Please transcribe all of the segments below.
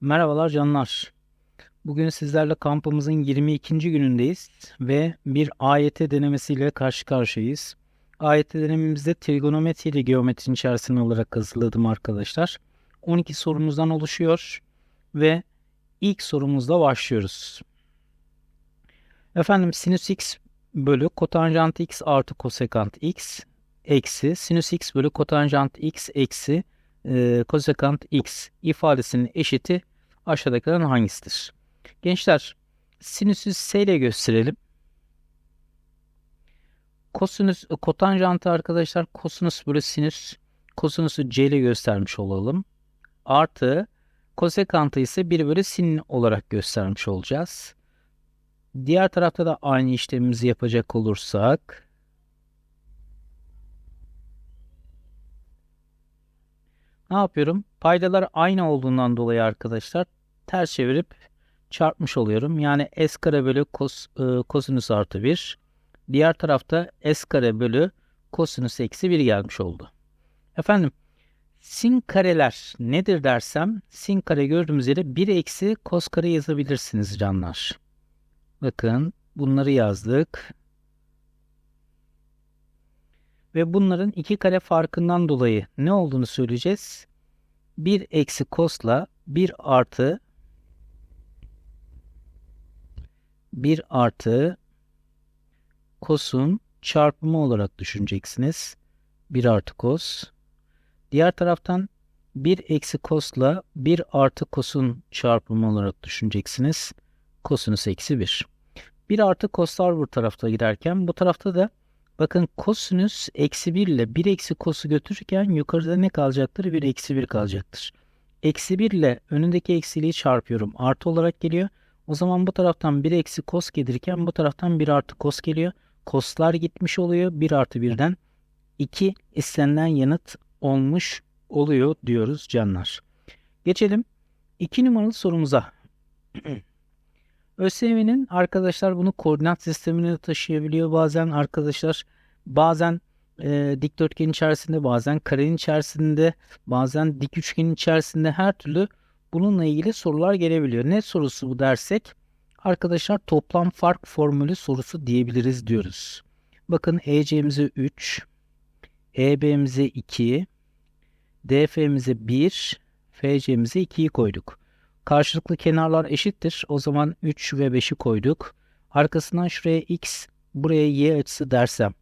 Merhabalar canlar. Bugün sizlerle kampımızın 22. günündeyiz ve bir AYT denemesiyle karşı karşıyayız. AYT denememizde trigonometri ile geometrinin içerisinde olarak hazırladım arkadaşlar. 12 sorumuzdan oluşuyor ve ilk sorumuzla başlıyoruz. Efendim sinüs x bölü kotanjant x artı kosekant x eksi sinüs x bölü kotanjant x eksi e, kosekant x ifadesinin eşiti aşağıdakilerin hangisidir? Gençler sinüsü s ile gösterelim. Kosinüs, kotanjantı arkadaşlar kosinüs bölü sinüs kosinüsü c ile göstermiş olalım. Artı kosekantı ise 1 bölü sin olarak göstermiş olacağız. Diğer tarafta da aynı işlemimizi yapacak olursak ne yapıyorum? Paydalar aynı olduğundan dolayı arkadaşlar ters çevirip çarpmış oluyorum. Yani s kare bölü kos, e, kosinüs artı 1. Diğer tarafta s kare bölü kosinüs eksi 1 gelmiş oldu. Efendim sin kareler nedir dersem sin kare gördüğümüz yere 1 eksi kos kare yazabilirsiniz canlar. Bakın bunları yazdık. Ve bunların iki kare farkından dolayı ne olduğunu söyleyeceğiz. 1 eksi kosla 1 artı 1 artı kosun çarpımı olarak düşüneceksiniz. 1 artı kos. Diğer taraftan 1 eksi kosla 1 artı kosun çarpımı olarak düşüneceksiniz. Kosinüs eksi 1. 1 artı koslar bu tarafta giderken bu tarafta da bakın kosinüs eksi 1 ile 1 eksi kosu götürürken yukarıda ne kalacaktır? 1 eksi 1 kalacaktır. Eksi 1 ile önündeki eksiliği çarpıyorum. Artı olarak geliyor. O zaman bu taraftan 1 eksi kos gelirken bu taraftan 1 artı kos geliyor. Koslar gitmiş oluyor. 1 artı 1'den 2 istenilen yanıt olmuş oluyor diyoruz canlar. Geçelim 2 numaralı sorumuza. ÖSYM'nin arkadaşlar bunu koordinat sistemine taşıyabiliyor. Bazen arkadaşlar bazen e, dikdörtgen içerisinde bazen karenin içerisinde bazen dik üçgenin içerisinde her türlü bununla ilgili sorular gelebiliyor. Ne sorusu bu dersek arkadaşlar toplam fark formülü sorusu diyebiliriz diyoruz. Bakın EC'mize 3, EB'mize 2, DF'mize 1, FC'mize 2'yi koyduk. Karşılıklı kenarlar eşittir. O zaman 3 ve 5'i koyduk. Arkasından şuraya x, buraya y açısı dersem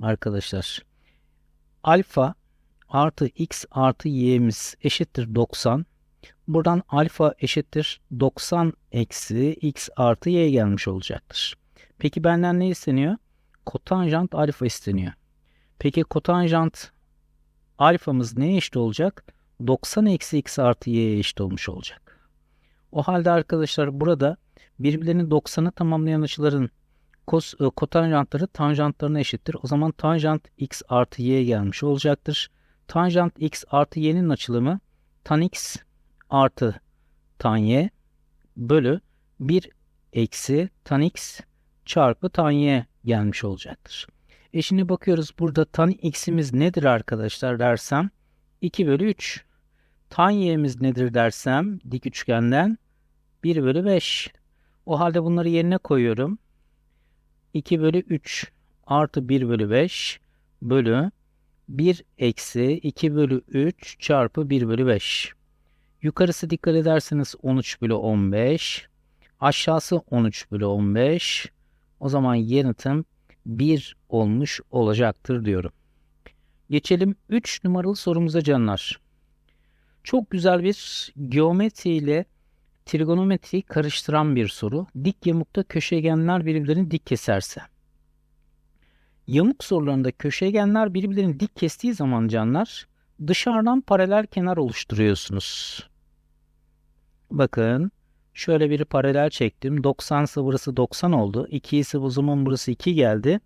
arkadaşlar. Alfa artı x artı y'miz eşittir 90. Buradan alfa eşittir 90 eksi x artı y gelmiş olacaktır. Peki benden ne isteniyor? Kotanjant alfa isteniyor. Peki kotanjant alfamız neye eşit olacak? 90 eksi x artı y'ye eşit olmuş olacak. O halde arkadaşlar burada birbirlerini 90'ı tamamlayan açıların kos, e, kotanjantları tanjantlarına eşittir. O zaman tanjant x artı y gelmiş olacaktır. Tanjant x artı y'nin açılımı tan x artı tan y bölü 1 eksi tan x çarpı tan y gelmiş olacaktır. E şimdi bakıyoruz burada tan x'imiz nedir arkadaşlar dersem 2 bölü 3. Tan y'miz nedir dersem dik üçgenden 1 bölü 5. O halde bunları yerine koyuyorum. 2 bölü 3 artı 1 bölü 5 bölü 1 eksi 2 bölü 3 çarpı 1 bölü 5. Yukarısı dikkat ederseniz 13 bölü 15. Aşağısı 13 bölü 15. O zaman yanıtım 1 olmuş olacaktır diyorum. Geçelim 3 numaralı sorumuza canlar. Çok güzel bir geometri ile trigonometriyi karıştıran bir soru. Dik yamukta köşegenler birbirlerini dik keserse. Yamuk sorularında köşegenler birbirlerini dik kestiği zaman canlar dışarıdan paralel kenar oluşturuyorsunuz. Bakın şöyle bir paralel çektim. 90 ise burası 90 oldu. 2 ise o burası 2 geldi.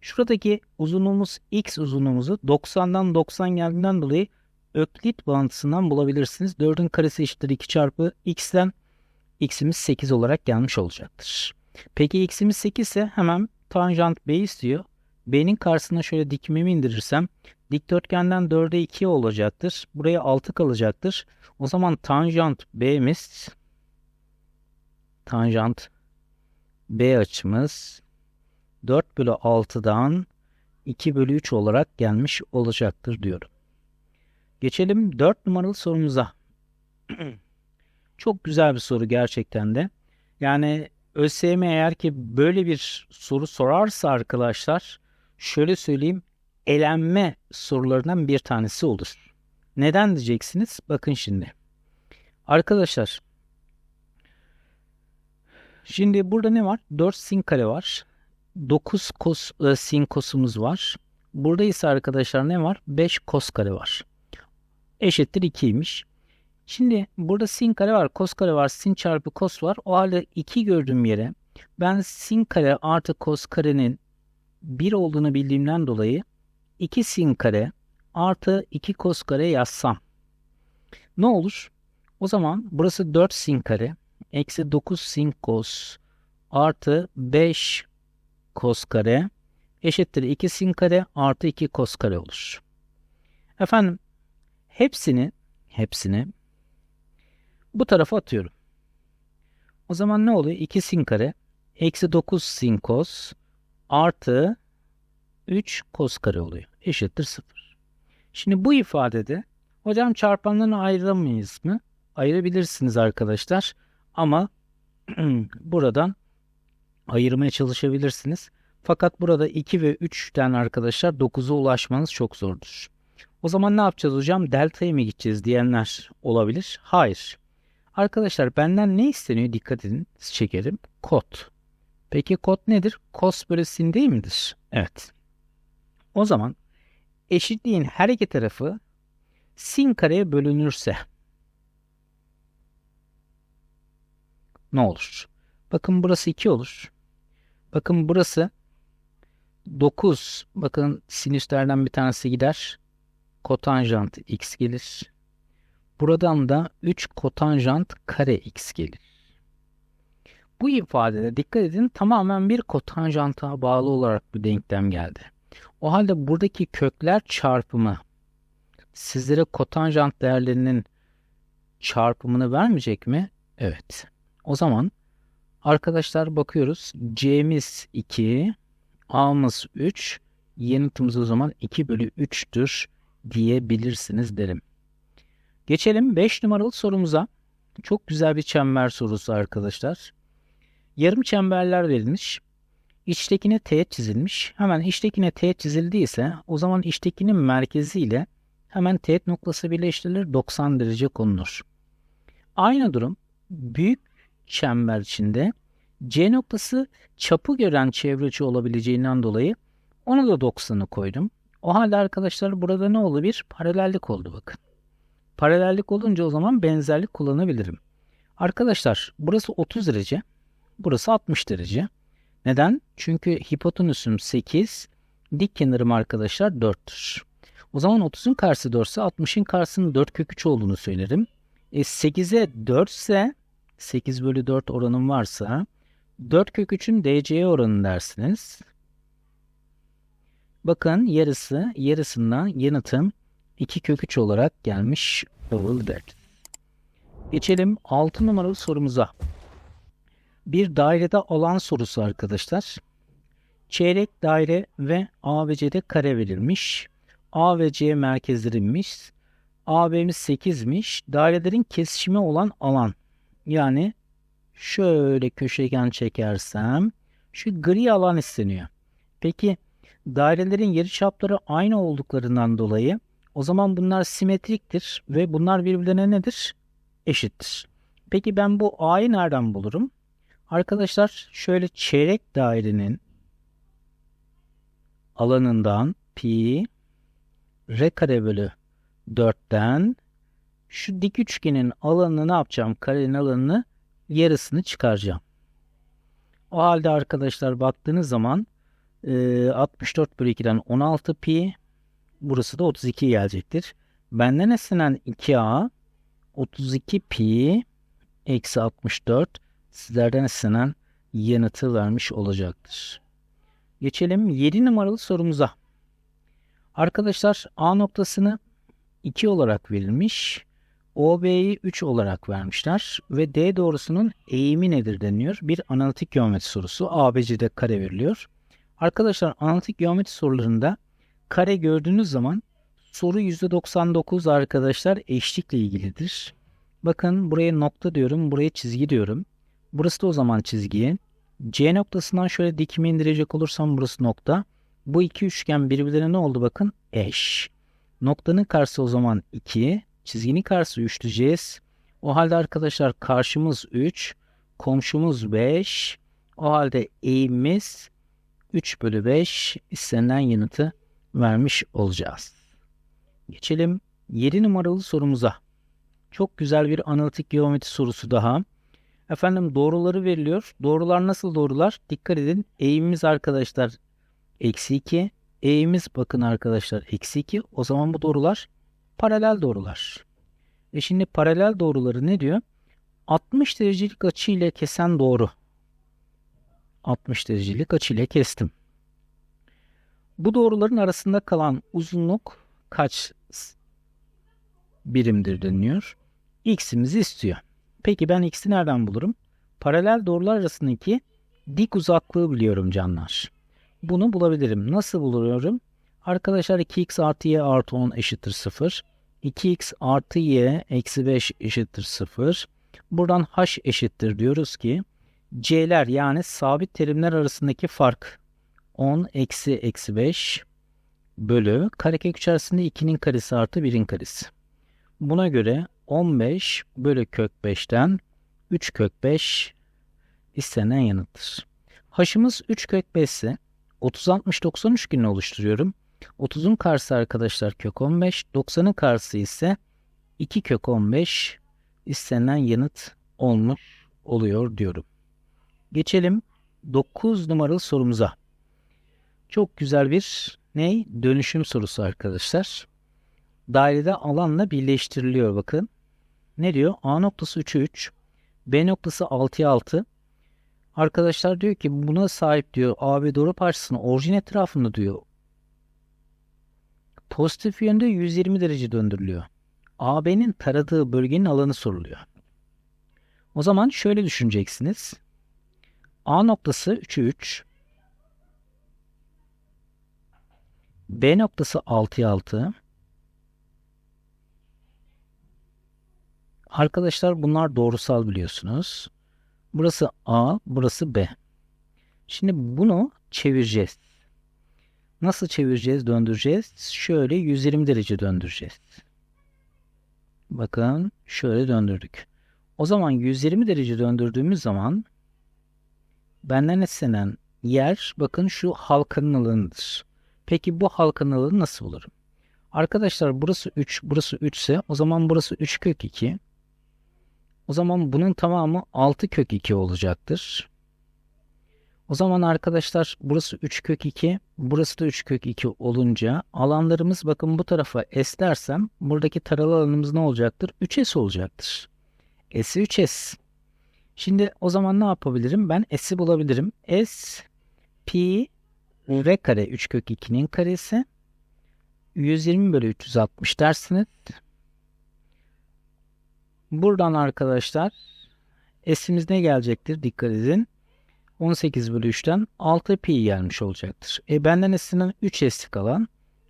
Şuradaki uzunluğumuz x uzunluğumuzu 90'dan 90 geldiğinden dolayı Öklit bağıntısından bulabilirsiniz. 4'ün karesi eşittir 2 çarpı x'ten x'imiz 8 olarak gelmiş olacaktır. Peki x'imiz 8 ise hemen tanjant b istiyor. B'nin karşısına şöyle dikmemi indirirsem dikdörtgenden 4'e 2 olacaktır. Buraya 6 kalacaktır. O zaman tanjant B'miz tanjant B açımız 4 bölü 6'dan 2 bölü 3 olarak gelmiş olacaktır diyorum. Geçelim 4 numaralı sorumuza. Çok güzel bir soru gerçekten de. Yani ÖSYM eğer ki böyle bir soru sorarsa arkadaşlar şöyle söyleyeyim elenme sorularından bir tanesi olur. Neden diyeceksiniz? Bakın şimdi. Arkadaşlar şimdi burada ne var? 4 sin kare var. 9 kos, e, sin kosumuz var. Burada ise arkadaşlar ne var? 5 kos kare var. Eşittir 2'ymiş. Şimdi burada sin kare var, kos kare var, sin çarpı kos var. O halde 2 gördüğüm yere ben sin kare artı kos karenin 1 olduğunu bildiğimden dolayı 2 sin kare artı 2 kos kare yazsam ne olur? O zaman burası 4 sin kare eksi 9 sin kos artı 5 kos kare eşittir 2 sin kare artı 2 kos kare olur. Efendim hepsini hepsini bu tarafa atıyorum. O zaman ne oluyor? 2 sin kare eksi 9 sin kos artı 3 kos kare oluyor. Eşittir 0. Şimdi bu ifadede hocam çarpanlarını ayıramayız mı? Ayırabilirsiniz arkadaşlar. Ama buradan ayırmaya çalışabilirsiniz. Fakat burada 2 ve 3'ten arkadaşlar 9'a ulaşmanız çok zordur. O zaman ne yapacağız hocam? Delta'ya mı gideceğiz diyenler olabilir. Hayır. Arkadaşlar benden ne isteniyor? Dikkat edin. Çekelim. Kod. Peki kod nedir? Kos bölü sin değil midir? Evet. O zaman eşitliğin her iki tarafı sin kareye bölünürse ne olur? Bakın burası 2 olur. Bakın burası 9. Bakın sinüslerden bir tanesi gider. Kotanjant x gelir. Buradan da 3 kotanjant kare x gelir. Bu ifadede dikkat edin tamamen bir kotanjanta bağlı olarak bir denklem geldi. O halde buradaki kökler çarpımı sizlere kotanjant değerlerinin çarpımını vermeyecek mi? Evet. O zaman arkadaşlar bakıyoruz. C'miz 2, A'mız 3, yanıtımız o zaman 2 bölü 3'tür diyebilirsiniz derim. Geçelim 5 numaralı sorumuza. Çok güzel bir çember sorusu arkadaşlar. Yarım çemberler verilmiş. İçtekine teğet çizilmiş. Hemen içtekine teğet çizildiyse o zaman içtekinin merkeziyle hemen teğet noktası birleştirilir 90 derece konulur. Aynı durum büyük çember içinde C noktası çapı gören çevreci olabileceğinden dolayı onu da 90'ı koydum. O halde arkadaşlar burada ne oldu? Bir paralellik oldu bakın. Paralellik olunca o zaman benzerlik kullanabilirim. Arkadaşlar burası 30 derece. Burası 60 derece. Neden? Çünkü hipotenüsüm 8. Dik kenarım arkadaşlar 4'tür. O zaman 30'un karşısı 4 ise 60'ın karşısının 4 kök 3 olduğunu söylerim. E 8'e 4 ise 8 bölü 4 oranım varsa 4 kök 3'ün DC'ye oranı dersiniz. Bakın yarısı yarısından yanıtım 2 kök 3 olarak gelmiş olabilir. Geçelim 6 numaralı sorumuza. Bir dairede alan sorusu arkadaşlar. Çeyrek daire ve A ve C'de kare verilmiş. A ve C merkezlerimmiş. AB'miz 8'miş. Dairelerin kesişimi olan alan. Yani şöyle köşegen çekersem şu gri alan isteniyor. Peki dairelerin yarıçapları aynı olduklarından dolayı o zaman bunlar simetriktir ve bunlar birbirlerine nedir? Eşittir. Peki ben bu A'yı nereden bulurum? Arkadaşlar şöyle çeyrek dairenin alanından pi r kare bölü 4'ten şu dik üçgenin alanını ne yapacağım? Karenin alanını yarısını çıkaracağım. O halde arkadaşlar baktığınız zaman 64 bölü 2'den 16 pi burası da 32 gelecektir. Benden istenen 2a 32 pi eksi 64 sizlerden istenen yanıtı vermiş olacaktır. Geçelim 7 numaralı sorumuza. Arkadaşlar A noktasını 2 olarak verilmiş. OB'yi 3 olarak vermişler ve D doğrusunun eğimi nedir deniyor. Bir analitik geometri sorusu. ABC'de kare veriliyor. Arkadaşlar analitik geometri sorularında kare gördüğünüz zaman soru %99 arkadaşlar eşlikle ilgilidir. Bakın buraya nokta diyorum, buraya çizgi diyorum. Burası da o zaman çizgi. C noktasından şöyle dikimi indirecek olursam burası nokta. Bu iki üçgen birbirlerine ne oldu bakın? Eş. Noktanın karşısı o zaman 2. Çizginin karşısı 3 diyeceğiz. O halde arkadaşlar karşımız 3. Komşumuz 5. O halde eğimimiz 3 bölü 5 istenilen yanıtı vermiş olacağız. Geçelim 7 numaralı sorumuza. Çok güzel bir analitik geometri sorusu daha. Efendim doğruları veriliyor. Doğrular nasıl doğrular? Dikkat edin. Eğimimiz arkadaşlar eksi 2. Eğimimiz bakın arkadaşlar eksi 2. O zaman bu doğrular paralel doğrular. E şimdi paralel doğruları ne diyor? 60 derecelik açı ile kesen doğru. 60 derecelik açı ile kestim. Bu doğruların arasında kalan uzunluk kaç birimdir deniliyor. X'imizi istiyor. Peki ben x'i nereden bulurum? Paralel doğrular arasındaki dik uzaklığı biliyorum canlar. Bunu bulabilirim. Nasıl buluyorum? Arkadaşlar 2x artı y artı 10 eşittir 0. 2x artı y eksi 5 eşittir 0. Buradan h eşittir diyoruz ki c'ler yani sabit terimler arasındaki fark 10 eksi eksi 5 bölü karekök içerisinde 2'nin karesi artı 1'in karesi. Buna göre 15 bölü kök 5'ten 3 kök 5 istenen yanıttır. H'ımız 3 kök 5 ise 30 60 90 üçgenini oluşturuyorum. 30'un karşısı arkadaşlar kök 15, 90'ın karşısı ise 2 kök 15 istenen yanıt olmuş oluyor diyorum. Geçelim 9 numaralı sorumuza. Çok güzel bir ne? Dönüşüm sorusu arkadaşlar. Dairede alanla birleştiriliyor bakın. Ne diyor? A noktası 3'e 3. B noktası 6'ya 6. Arkadaşlar diyor ki buna sahip diyor AB doğru parçasını orijin etrafında diyor pozitif yönde 120 derece döndürülüyor. AB'nin taradığı bölgenin alanı soruluyor. O zaman şöyle düşüneceksiniz. A noktası 3'e 3. B noktası 6'ya 6. Arkadaşlar bunlar doğrusal biliyorsunuz. Burası A, burası B. Şimdi bunu çevireceğiz. Nasıl çevireceğiz, döndüreceğiz? Şöyle 120 derece döndüreceğiz. Bakın şöyle döndürdük. O zaman 120 derece döndürdüğümüz zaman benden istenen yer bakın şu halkanın alanıdır. Peki bu halkanın alanı nasıl bulurum? Arkadaşlar burası 3, burası 3 ise o zaman burası 3 kök 2. O zaman bunun tamamı 6 kök 2 olacaktır. O zaman arkadaşlar burası 3 kök 2, burası da 3 kök 2 olunca alanlarımız bakın bu tarafa S dersem buradaki taralı alanımız ne olacaktır? 3S olacaktır. S'i 3S. Şimdi o zaman ne yapabilirim? Ben S'i bulabilirim. S pi r kare 3 kök 2'nin karesi 120 bölü 360 dersiniz. Buradan arkadaşlar S'imiz ne gelecektir? Dikkat edin. 18 bölü 3'ten 6 pi gelmiş olacaktır. E benden istenen 3 s'lik alan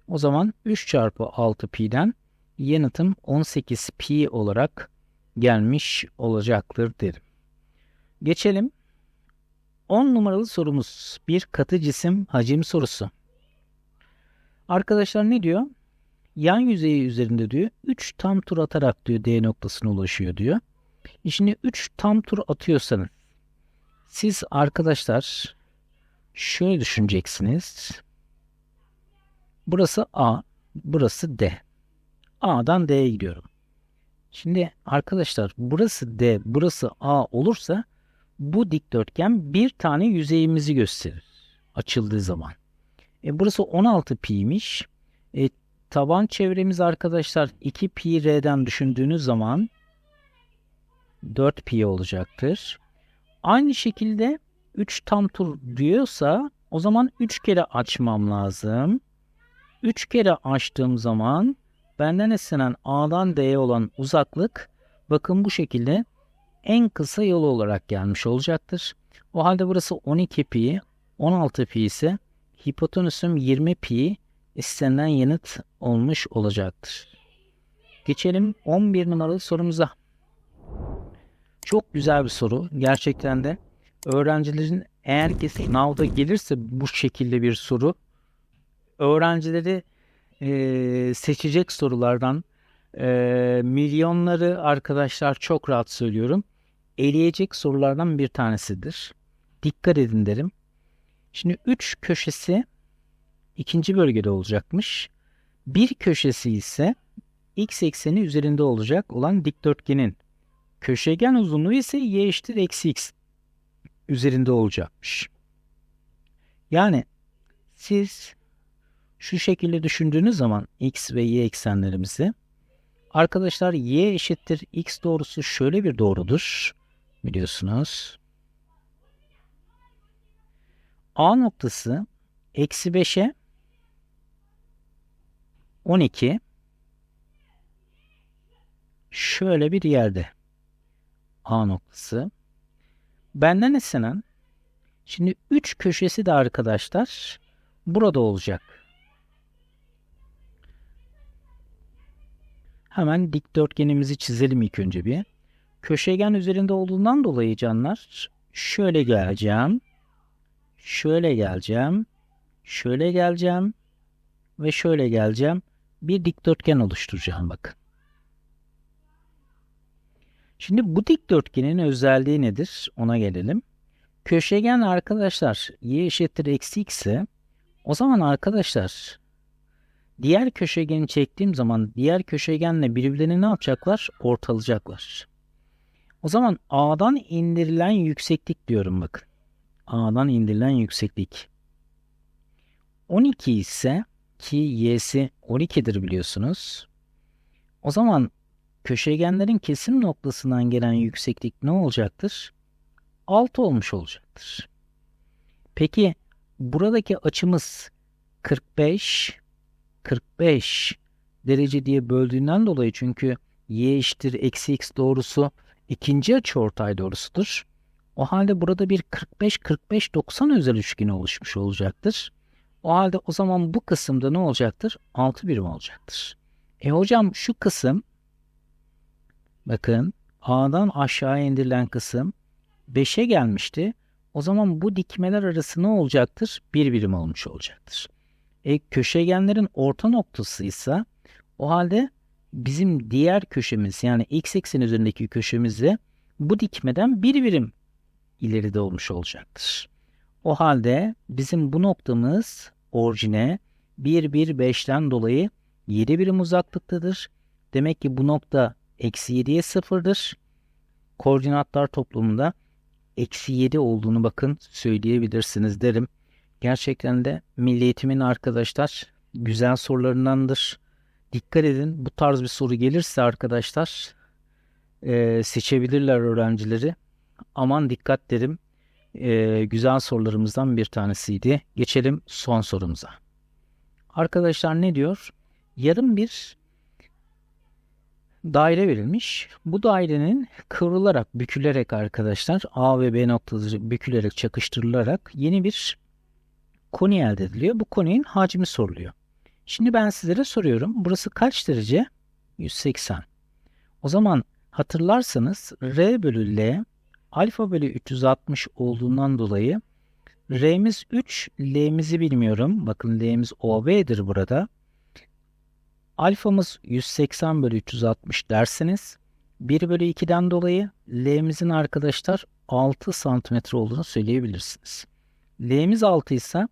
o zaman 3 çarpı 6 pi'den yanıtım 18 pi olarak gelmiş olacaktır derim. Geçelim. 10 numaralı sorumuz bir katı cisim hacim sorusu. Arkadaşlar ne diyor? Yan yüzeyi üzerinde diyor 3 tam tur atarak diyor D noktasına ulaşıyor diyor. E şimdi 3 tam tur atıyorsanız siz arkadaşlar şöyle düşüneceksiniz. Burası A, burası D. A'dan D'ye gidiyorum. Şimdi arkadaşlar burası D, burası A olursa bu dikdörtgen bir tane yüzeyimizi gösterir açıldığı zaman. E burası 16 pi'ymiş. E, taban çevremiz arkadaşlar 2 pi r'den düşündüğünüz zaman 4 pi olacaktır. Aynı şekilde 3 tam tur diyorsa O zaman 3 kere açmam lazım. 3 kere açtığım zaman benden istenen A'dan D'ye olan uzaklık bakın bu şekilde en kısa yol olarak gelmiş olacaktır. O halde burası 12 pi, 16 pi ise hipotenüsüm 20 pi istenilen yanıt olmuş olacaktır. Geçelim 11 numaralı sorumuza. Çok güzel bir soru. Gerçekten de öğrencilerin eğer ki sınavda gelirse bu şekilde bir soru öğrencileri e, seçecek sorulardan e, milyonları arkadaşlar çok rahat söylüyorum eleyecek sorulardan bir tanesidir. Dikkat edin derim. Şimdi 3 köşesi ikinci bölgede olacakmış. Bir köşesi ise x ekseni üzerinde olacak olan dikdörtgenin köşegen uzunluğu ise y eşittir eksi x üzerinde olacakmış. Yani siz şu şekilde düşündüğünüz zaman x ve y eksenlerimizi arkadaşlar y eşittir x doğrusu şöyle bir doğrudur biliyorsunuz. A noktası eksi 5'e 12 şöyle bir yerde A noktası. Benden istenen şimdi 3 köşesi de arkadaşlar burada olacak. Hemen dikdörtgenimizi çizelim ilk önce bir. Köşegen üzerinde olduğundan dolayı canlar şöyle geleceğim. Şöyle geleceğim. Şöyle geleceğim. Ve şöyle geleceğim. Bir dikdörtgen oluşturacağım bakın. Şimdi bu dikdörtgenin özelliği nedir? Ona gelelim. Köşegen arkadaşlar y eşittir eksi x ise o zaman arkadaşlar diğer köşegeni çektiğim zaman diğer köşegenle birbirlerini ne yapacaklar? Ortalayacaklar. O zaman A'dan indirilen yükseklik diyorum bakın. A'dan indirilen yükseklik. 12 ise ki y'si 12'dir biliyorsunuz. O zaman köşegenlerin kesim noktasından gelen yükseklik ne olacaktır? 6 olmuş olacaktır. Peki buradaki açımız 45 45 derece diye böldüğünden dolayı çünkü y eşittir eksi x doğrusu ikinci açıortay doğrusudur. O halde burada bir 45-45-90 özel üçgeni oluşmuş olacaktır. O halde o zaman bu kısımda ne olacaktır? 6 birim olacaktır. E hocam şu kısım bakın A'dan aşağıya indirilen kısım 5'e gelmişti. O zaman bu dikmeler arası ne olacaktır? 1 birim olmuş olacaktır. E köşegenlerin orta noktası ise o halde bizim diğer köşemiz yani x eksen üzerindeki köşemizde bu dikmeden bir birim ileride olmuş olacaktır. O halde bizim bu noktamız orijine 1, 1, 5'ten dolayı 7 birim uzaklıktadır. Demek ki bu nokta eksi 7'ye sıfırdır. Koordinatlar toplumunda eksi 7 olduğunu bakın söyleyebilirsiniz derim. Gerçekten de milli eğitimin arkadaşlar güzel sorularındandır. Dikkat edin bu tarz bir soru gelirse arkadaşlar e, seçebilirler öğrencileri. Aman dikkat derim. E, güzel sorularımızdan bir tanesiydi. Geçelim son sorumuza. Arkadaşlar ne diyor? Yarım bir daire verilmiş. Bu dairenin kıvrılarak, bükülerek arkadaşlar A ve B noktaları bükülerek, çakıştırılarak yeni bir koni elde ediliyor. Bu koninin hacmi soruluyor. Şimdi ben sizlere soruyorum. Burası kaç derece? 180. O zaman hatırlarsanız R bölü L alfa bölü 360 olduğundan dolayı R'miz 3, L'mizi bilmiyorum. Bakın L'miz OB'dir burada. Alfamız 180 bölü 360 dersiniz. 1 bölü 2'den dolayı L'mizin arkadaşlar 6 santimetre olduğunu söyleyebilirsiniz. L'miz 6 ise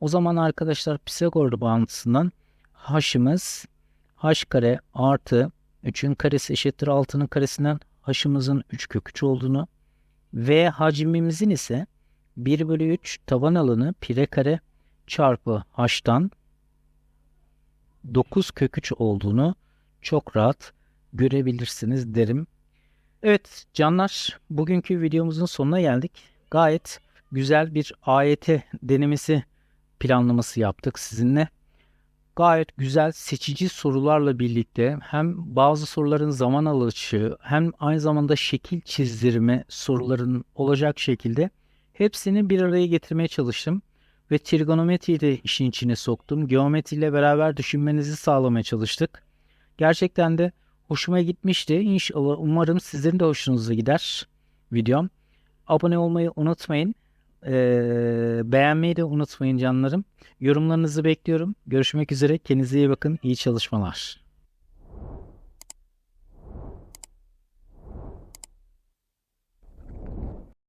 o zaman arkadaşlar Pisagor bağıntısından h'ımız h kare artı 3'ün karesi eşittir 6'nın karesinden h'ımızın 3 kök 3 olduğunu ve hacmimizin ise 1 bölü 3 taban alanı pire kare çarpı h'tan 9 kök 3 olduğunu çok rahat görebilirsiniz derim. Evet canlar bugünkü videomuzun sonuna geldik. Gayet güzel bir AYT denemesi planlaması yaptık sizinle. Gayet güzel seçici sorularla birlikte hem bazı soruların zaman alışı hem aynı zamanda şekil çizdirme soruların olacak şekilde hepsini bir araya getirmeye çalıştım ve trigonometriyi de işin içine soktum. Geometriyle beraber düşünmenizi sağlamaya çalıştık. Gerçekten de hoşuma gitmişti. İnşallah umarım sizin de hoşunuza gider videom. Abone olmayı unutmayın. Ee, beğenmeyi de unutmayın canlarım. Yorumlarınızı bekliyorum. Görüşmek üzere. Kendinize iyi bakın. İyi çalışmalar.